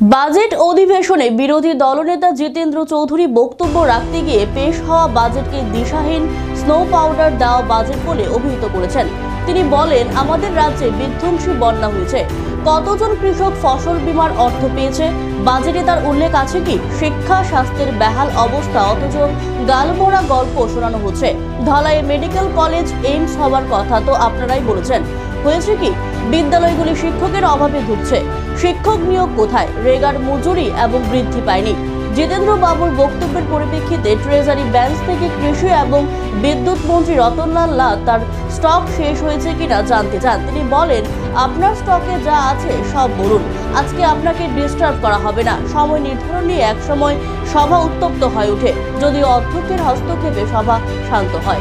Budget অধিবেশনে বিরোধী দলনেতা জিতেন্দ্র চৌধুরী বক্তব্য রাখতে গিয়ে পেশ হওয়া বাজেটকে দিশাহীন স্নো পাউডার দেওয়া বাজেট বলে অভিহিত করেছেন। তিনি বলেন, আমাদের রাজ্যে বিধ্বংসী বন্যা হয়েছে। কতজন কৃষক ফসল বীমার অর্থ পেয়েছে? বাজেটে তার উল্লেখ আছে কি? শিক্ষা, স্বাস্থ্যের বেহাল অবস্থা, অথচ গালমোড়া গল্প শোনানো হচ্ছে। ধলাইয়ে মেডিকেল কলেজ, এইমস হওয়ার কথা তো আপনারাই বলেছেন। হয়েছে কি? বিদ্যালয়গুলি শিক্ষকের অভাবে ধুঁকছে। শিক্ষক নিয়োগ কোথায়? রেগার মজুরি এবং বৃদ্ধি পায়নি। জিতেন্দ্র বাবুর বক্তব্যের পরিপ্রেক্ষিতে ট্রেজারি ব্যাংক থেকে কৃষি এবং বিদ্যুৎ মন্ত্রী রতনলাল লাল তার স্টক শেষ হয়েছে কিনা জানতে চান। তিনি বলেন, আপনার স্টকে যা আছে সব বলুন। আজকে আপনাকে ডিস্টার্ব করা হবে না। সময় নির্ধারণ নিয়ে একসময় সভা উত্তপ্ত হয়ে ওঠে। যদিও অধ্যক্ষের হস্তক্ষেপে সভা শান্ত হয়।